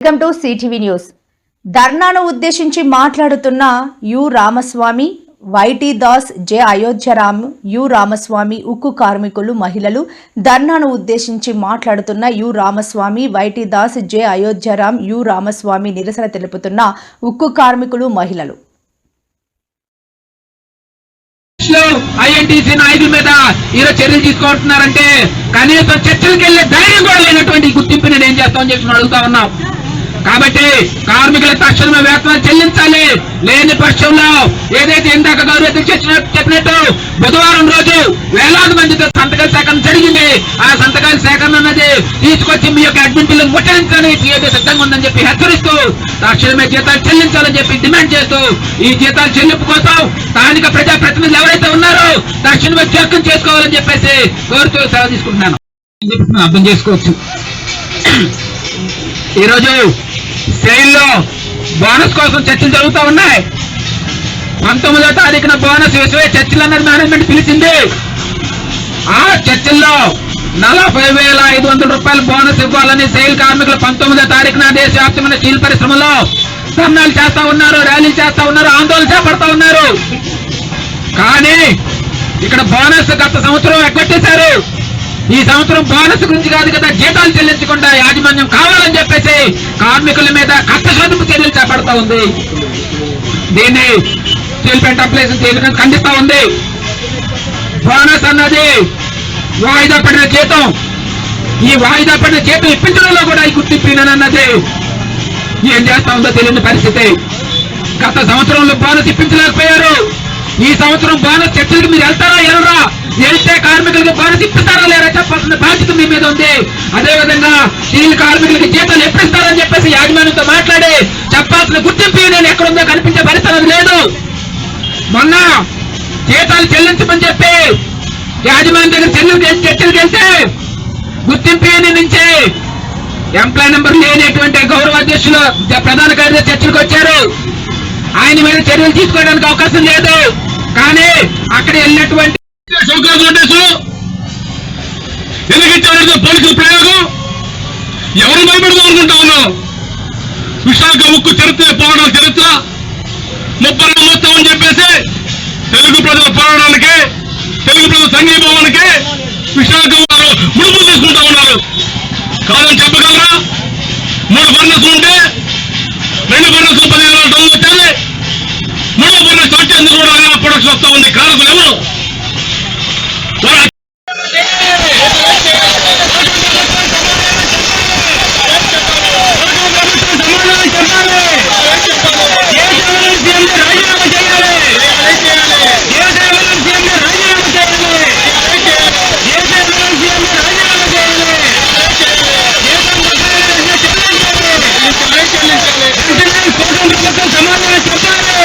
Welcome to CTV news. ధర్నాను ఉద్దేశించి మాట్లాడుతున్న U Ramaswamy YT Das J Ayodhyaram U Ramaswamy ఉక్కు కార్మికులు మహిళలు ధర్నాను ఉద్దేశించి మాట్లాడుతున్న U Ramaswamy YT Das J Ayodhyaram U Ramaswamy నిరసన తెలుపుతున్న ఉక్కు కార్మికులు మహిళలు. ఐఎన్టీసీ నాయకుల మీద ఈరోజు చర్యలు తీసుకుంటున్నారంటే కనీసం చర్చలకు వెళ్ళే ధైర్యం కూడా లేనటువంటి గుర్తింపు నేను ఏం చేస్తామని చెప్పి అడుగుతా ఉన్నాం. కాబట్టి కార్మికుల తక్షణమే వేతనాలు చెల్లించాలి. లేని పక్షంలో ఏదైతే ఇందాక గౌరవ చెప్పినట్టు బుధవారం రోజు వేలాది మందితో సంతకాల సేకరణ జరిగింది. ఆ సంతకాల సేకరణ అన్నది తీసుకొచ్చి మీ యొక్క అడ్మిట్ బిల్లు ముట్టడించడానికి సిద్ధంగా ఉందని చెప్పి హెచ్చరిస్తూ తక్షణమే జీతాలు చెల్లించాలని చెప్పి డిమాండ్ చేస్తూ ఈ జీతాలు చెల్లింపు కోసం స్థానిక ప్రజా ప్రతినిధులు ఎవరైతే ఉన్నారో తక్షణమే జోక్యం చేసుకోవాలని చెప్పేసి కోరుతూ సెలవు తీసుకుంటున్నాను. అర్థం చేసుకోవచ్చు. ఈరోజు శైలిలో బోనస్ కోసం చర్చలు జరుగుతూ ఉన్నాయి. పంతొమ్మిదో తారీఖున బోనస్ విశ్వ చర్చలు అన్నది మేనేజ్మెంట్ పిలిచింది. ఆ చర్చల్లో నలభై వేల ఐదు వందల రూపాయలు బోనస్ ఇవ్వాలని శైల్ కార్మికులు పంతొమ్మిదో తారీఖున దేశవ్యాప్తమైన స్టీల్ పరిశ్రమలో ధర్నాలు చేస్తా ఉన్నారు ర్యాలీలు చేస్తా ఉన్నారు ఆందోళన చేపడతా ఉన్నారు. కానీ ఇక్కడ బోనస్ గత సంవత్సరం ఎగ్గొట్టేశారు. ఈ సంవత్సరం బోనస్ గురించి కాదు కదా జీతాలు చెల్లించకుండా యాజమాన్యం కావాలని చెప్పేసి కార్మికుల మీద కష్టసాధింపు చర్యలు చేపడతా ఉంది. దీన్ని స్టీల్ పెంట్ అప్లైజెన్స్ తీవ్రంగా ఖండిస్తా ఉంది. బోనస్ అన్నది వాయిదా పడిన జీతం ఈ వాయిదా పడిన జీతం ఇప్పించడంలో కూడా ఈ గుర్తింపినన్నది ఏం చేస్తా ఉందో తెలియని పరిస్థితి. గత సంవత్సరంలో బోనస్ ఇప్పించలేకపోయారు. ఈ సంవత్సరం బోనస్ చర్చలకు మీరు వెళ్తారా వెళ్ళరా? వెళ్తే కార్మికులకు లేరా బాధ్యత మీ మీద ఉంది. అదేవిధంగా స్టీల్ కార్మికులకి జీతాలు ఎప్పిస్తారని చెప్పేసి యాజమాన్యంతో మాట్లాడి చెప్పాల్సిన గుర్తింపు నేను ఎక్కడుందో కనిపించే పరిస్థితి లేదు. మొన్న జీతాలు చెల్లించమని చెప్పి యాజమాన్యం దగ్గర చెల్లు చర్చలకు వెళ్తే గుర్తింపు నుంచి ఎంప్లాయ్ నెంబర్ లేనటువంటి గౌరవ అధ్యక్షులు ప్రధాన కార్యదర్శి చర్చలకు వచ్చారు. ఆయన మీద చర్యలు తీసుకోవడానికి అవకాశం లేదు. కానీ అక్కడ వెళ్ళినటువంటి షౌకాజ్ పోలీసుల ప్రయోగం? ఎవరు భయపెడదాం అనుకుంటా ఉన్నాం విశాఖ ఉక్కు చరిత్ర పోరాటాల చరిత్ర ముప్పై మొత్తం అని చెప్పేసి తెలుగు ప్రజల పోరాటానికి తెలుగు ప్రజల సంఘీభావానికి విశాఖ వారు ముడుపులు తీసుకుంటా ఉన్నారు. కాదని చెప్పగలరా? మూడు బర్నస్ ఉంటే రెండు బర్నస్ పదిహేను వేల టన్నులు వచ్చాయి. మూడో బర్నస్ వచ్చేందుకు కూడా ప్రొడక్షన్ వస్తా ఉంది. కారణం ఎవరు? Let's go!